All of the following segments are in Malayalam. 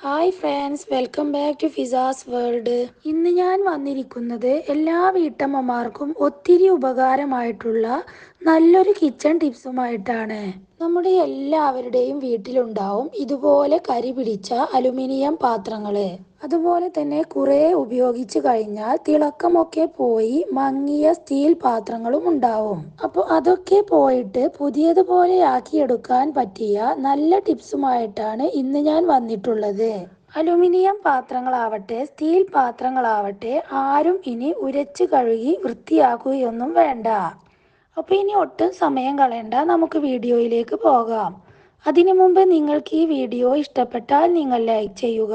Hi friends welcome back to Fiza's world ഇന്ന് ഞാൻ വന്നിരിക്കുന്നത് എല്ലാ വീട്ടമ്മമാർക്കും ഒത്തിരി ഉപകാരമായിട്ടുള്ള നല്ലൊരു കിച്ചൺ ടിപ്സുമായിട്ടാണ് നമ്മുടെ എല്ലാവരുടെയും വീട്ടിലുണ്ടാവും ഇതുപോലെ കരി പിടിച്ച അലുമിനിയം പാത്രങ്ങൾ. അതുപോലെ തന്നെ കുറേ ഉപയോഗിച്ച് കഴിഞ്ഞാൽ തിളക്കമൊക്കെ പോയി മങ്ങിയ സ്റ്റീൽ പാത്രങ്ങളും ഉണ്ടാവും. അപ്പോൾ അതൊക്കെ പോയിട്ട് പുതിയതുപോലെ ആക്കിയെടുക്കാൻ പറ്റിയ നല്ല ടിപ്സുമായിട്ടാണ് ഇന്ന് ഞാൻ വന്നിട്ടുള്ളത്. അലുമിനിയം പാത്രങ്ങളാവട്ടെ സ്റ്റീൽ പാത്രങ്ങളാവട്ടെ ആരും ഇനി ഉരച്ച് കഴുകി വൃത്തിയാക്കുകയൊന്നും വേണ്ട. അപ്പോൾ ഇനി ഒട്ടും സമയം കളയണ്ട നമുക്ക് വീഡിയോയിലേക്ക് പോകാം. അതിനു മുമ്പ് നിങ്ങൾക്ക് ഈ വീഡിയോ ഇഷ്ടപ്പെട്ടാൽ നിങ്ങൾ ലൈക്ക് ചെയ്യുക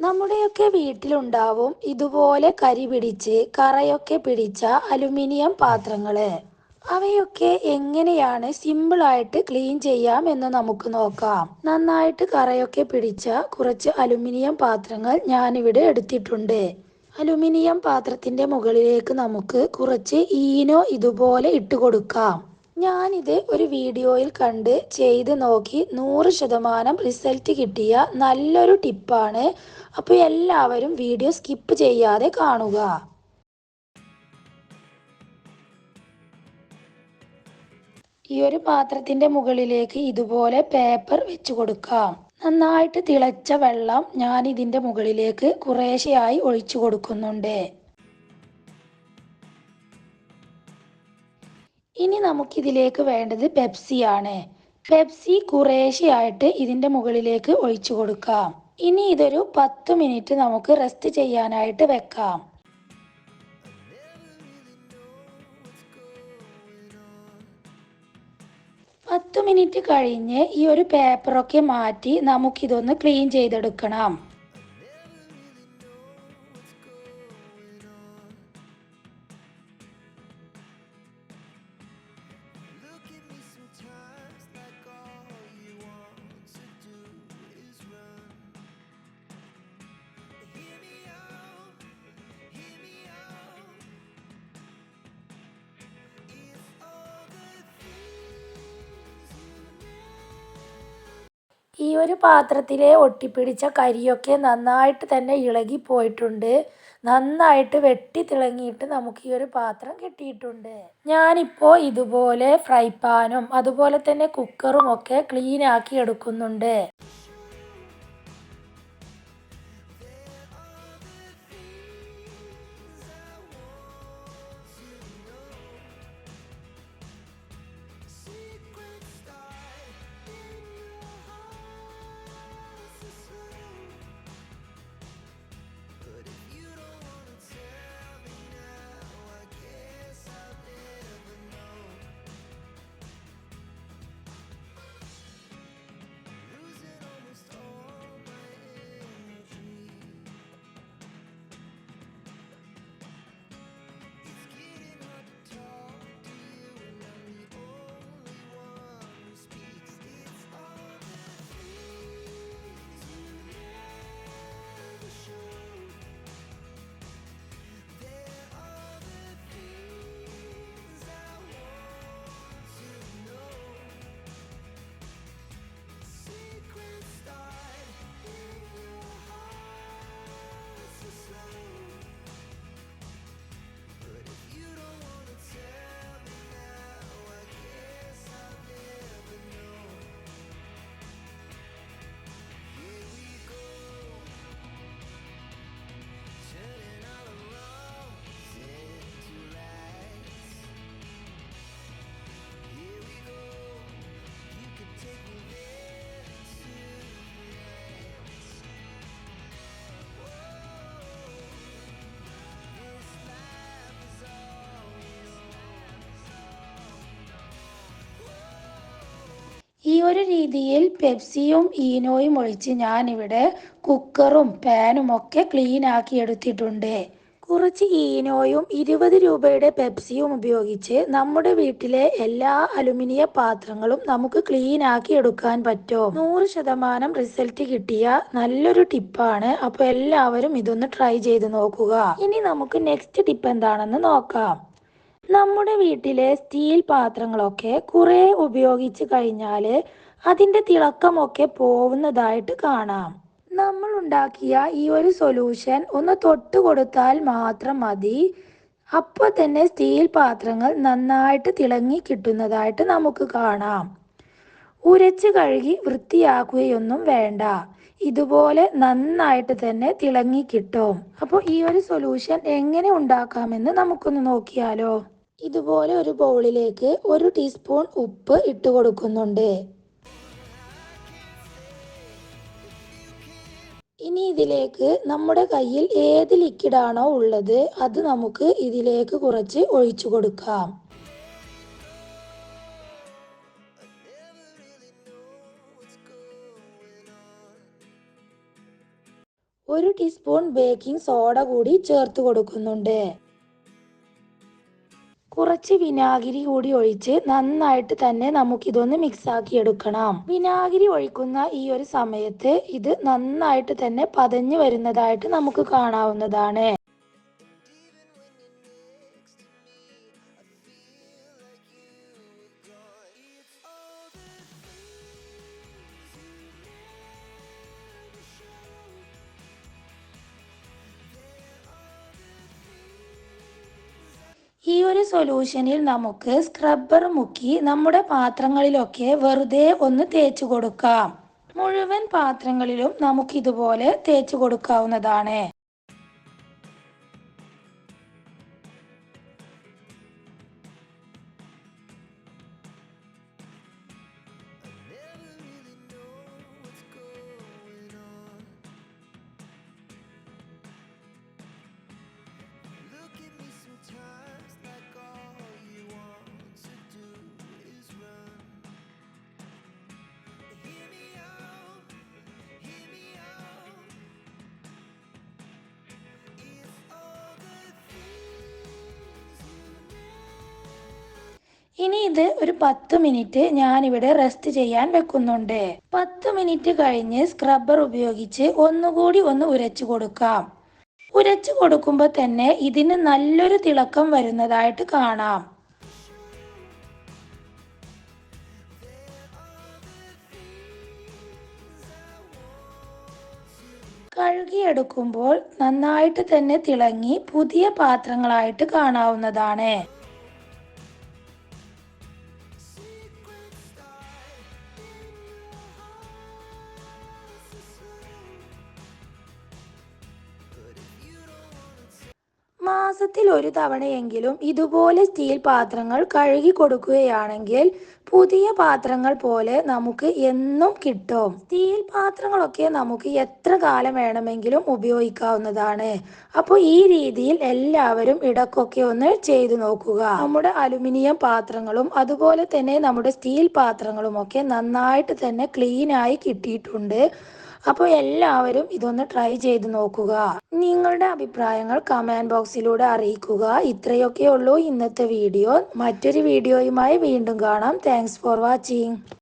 നമ്മുടെയൊക്കെ വീട്ടിലുണ്ടാവും ഇതുപോലെ കരി പിടിച്ച് കറയൊക്കെ പിടിച്ച അലുമിനിയം പാത്രങ്ങൾ അവയൊക്കെ എങ്ങനെയാണ് സിമ്പിളായിട്ട് ക്ലീൻ ചെയ്യാം എന്ന് നമുക്ക് നോക്കാം. നന്നായിട്ട് കറയൊക്കെ പിടിച്ച കുറച്ച് അലുമിനിയം പാത്രങ്ങൾ ഞാനിവിടെ എടുത്തിട്ടുണ്ട്. അലുമിനിയം പാത്രത്തിന്റെ മുകളിലേക്ക് നമുക്ക് കുറച്ച് ഈനോ ഇതുപോലെ ഇട്ട് കൊടുക്കാം. ഞാനിത് ഒരു വീഡിയോയിൽ കണ്ട് ചെയ്ത് നോക്കി നൂറ് ശതമാനം റിസൾട്ട് കിട്ടിയ നല്ലൊരു ടിപ്പാണ്. അപ്പോൾ എല്ലാവരും വീഡിയോ സ്കിപ്പ് ചെയ്യാതെ കാണുക. ഈ ഒരു പാത്രത്തിന്റെ മുകളിലേക്ക് ഇതുപോലെ പേപ്പർ വെച്ച് കൊടുക്കാം. നന്നായിട്ട് തിളച്ച വെള്ളം ഞാൻ ഇതിന്റെ മുകളിലേക്ക് കുറേശ്ശെയായി ഒഴിച്ചു കൊടുക്കുന്നുണ്ട്. ഇനി നമുക്കിതിലേക്ക് വേണ്ടത് പെപ്സി ആണ്. പെപ്സി കുറേശ്ശെയായിട്ട് ഇതിന്റെ മുകളിലേക്ക് ഒഴിച്ചു കൊടുക്കാം. ഇനി ഇതൊരു പത്ത് മിനിറ്റ് നമുക്ക് റെസ്റ്റ് ചെയ്യാനായിട്ട് വെക്കാം. പത്ത് മിനിറ്റ് കഴിഞ്ഞ് ഈ ഒരു പേപ്പറൊക്കെ മാറ്റി നമുക്കിതൊന്ന് ക്ലീൻ ചെയ്തെടുക്കണം. ഒരു പാത്രത്തിലെ ഒട്ടിപ്പിടിച്ച കരിയൊക്കെ നന്നായിട്ട് തന്നെ ഇളകി പോയിട്ടുണ്ട്. നന്നായിട്ട് വെട്ടി തിളങ്ങിയിട്ട് നമുക്ക് ഈ ഒരു പാത്രം കിട്ടിയിട്ടുണ്ട്. ഞാനിപ്പോൾ ഇതുപോലെ ഫ്രൈ പാനും അതുപോലെ തന്നെ കുക്കറും ഒക്കെ ക്ലീനാക്കി എടുക്കുന്നുണ്ട്. രീതിയിൽ പെപ്സിയും ഈനോയും ഒഴിച്ച് ഞാനിവിടെ കുക്കറും പാനും ഒക്കെ ക്ലീൻ ആക്കി എടുത്തിട്ടുണ്ട്. കുറച്ച് ഈനോയും ഇരുപത് രൂപയുടെ പെപ്സിയും ഉപയോഗിച്ച് നമ്മുടെ വീട്ടിലെ എല്ലാ അലുമിനിയ പാത്രങ്ങളും നമുക്ക് ക്ലീൻ ആക്കി എടുക്കാൻ പറ്റും. നൂറ് ശതമാനം റിസൾട്ട് കിട്ടിയ നല്ലൊരു ടിപ്പാണ്. അപ്പൊ എല്ലാവരും ഇതൊന്ന് ട്രൈ ചെയ്ത് നോക്കുക. ഇനി നമുക്ക് നെക്സ്റ്റ് ടിപ്പ് എന്താണെന്ന് നോക്കാം. നമ്മുടെ വീട്ടിലെ സ്റ്റീൽ പാത്രങ്ങളൊക്കെ കുറെ ഉപയോഗിച്ച് കഴിഞ്ഞാൽ അതിന്റെ തിളക്കമൊക്കെ പോകുന്നതായിട്ട് കാണാം. നമ്മൾ ഉണ്ടാക്കിയ ഈ ഒരു സൊല്യൂഷൻ ഒന്ന് തൊട്ട് കൊടുത്താൽ മാത്രം മതി. അപ്പോൾ തന്നെ സ്റ്റീൽ പാത്രങ്ങൾ നന്നായിട്ട് തിളങ്ങി കിട്ടുന്നതായിട്ട് നമുക്ക് കാണാം. ഉരച്ച് കഴുകി വൃത്തിയാക്കുകയൊന്നും വേണ്ട. ഇതുപോലെ നന്നായിട്ട് തന്നെ തിളങ്ങി കിട്ടും. അപ്പോൾ ഈ ഒരു സൊല്യൂഷൻ എങ്ങനെ ഉണ്ടാക്കാമെന്ന് നമുക്കൊന്ന് നോക്കിയാലോ. ഇതുപോലെ ഒരു ബൗളിലേക്ക് ഒരു ടീസ്പൂൺ ഉപ്പ് ഇട്ട് കൊടുക്കുന്നുണ്ട്. ഇനി ഇതിലേക്ക് നമ്മുടെ കയ്യിൽ ഏത് ലിക്വിഡാണോ ഉള്ളത് അത് നമുക്ക് ഇതിലേക്ക് കുറച്ച് ഒഴിച്ചു കൊടുക്കാം. ഒരു ടീസ്പൂൺ ബേക്കിംഗ് സോഡ കൂടി ചേർത്ത് കൊടുക്കുന്നുണ്ട്. കുറച്ച് വിനാഗിരി കൂടി ഒഴിച്ച് നന്നായിട്ട് തന്നെ നമുക്കിതൊന്ന് മിക്സ് ആക്കി എടുക്കണം വിനാഗിരി ഒഴിക്കുന്ന ഈ ഒരു സമയത്ത് ഇത് നന്നായിട്ട് തന്നെ പതഞ്ഞു വരുന്നതായിട്ട് നമുക്ക് കാണാവുന്നതാണ്. സൊല്യൂഷനിൽ നമുക്ക് സ്ക്രബ്ബർ മുക്കി നമ്മുടെ പാത്രങ്ങളിലൊക്കെ വെറുതെ ഒന്ന് തേച്ചു കൊടുക്കാം. മുഴുവൻ പാത്രങ്ങളിലും നമുക്കിതുപോലെ തേച്ച് കൊടുക്കാവുന്നതാണ്. ഇനി ഇത് ഒരു പത്ത് മിനിറ്റ് ഞാനിവിടെ റെസ്റ്റ് ചെയ്യാൻ വെക്കുന്നുണ്ട്. പത്ത് മിനിറ്റ് കഴിഞ്ഞ് സ്ക്രബ്ബർ ഉപയോഗിച്ച് ഒന്നുകൂടി ഒന്ന് ഉരച്ചു കൊടുക്കാം. ഉരച്ചു കൊടുക്കുമ്പോൾ തന്നെ ഇതിന് നല്ലൊരു തിളക്കം വരുന്നതായിട്ട് കാണാം. കഴുകിയെടുക്കുമ്പോൾ നന്നായിട്ട് തന്നെ തിളങ്ങി പുതിയ പാത്രങ്ങളായിട്ട് കാണാവുന്നതാണ്. മാസത്തിൽ ഒരു തവണയെങ്കിലും ഇതുപോലെ സ്റ്റീൽ പാത്രങ്ങൾ കഴുകി കൊടുക്കുകയാണെങ്കിൽ പുതിയ പാത്രങ്ങൾ പോലെ നമുക്ക് എന്നും കിട്ടും. സ്റ്റീൽ പാത്രങ്ങളൊക്കെ നമുക്ക് എത്ര കാലം വേണമെങ്കിലും ഉപയോഗിക്കാവുന്നതാണ്. അപ്പോൾ ഈ രീതിയിൽ എല്ലാവരും ഇടക്കൊക്കെ ഒന്ന് ചെയ്തു നോക്കുക. നമ്മുടെ അലുമിനിയം പാത്രങ്ങളും അതുപോലെ തന്നെ നമ്മുടെ സ്റ്റീൽ പാത്രങ്ങളും ഒക്കെ നന്നായിട്ട് തന്നെ ക്ലീനായി കിട്ടിയിട്ടുണ്ട്. അപ്പോൾ എല്ലാവരും ഇതൊന്ന് ട്രൈ ചെയ്ത് നോക്കുക. നിങ്ങളുടെ അഭിപ്രായങ്ങൾ കമന്റ് ബോക്സിലൂടെ അറിയിക്കുക. ഇത്രയൊക്കെ ഉള്ളൂ ഇന്നത്തെ വീഡിയോ മറ്റൊരു വീഡിയോയുമായി വീണ്ടും കാണാം. Thanks for watching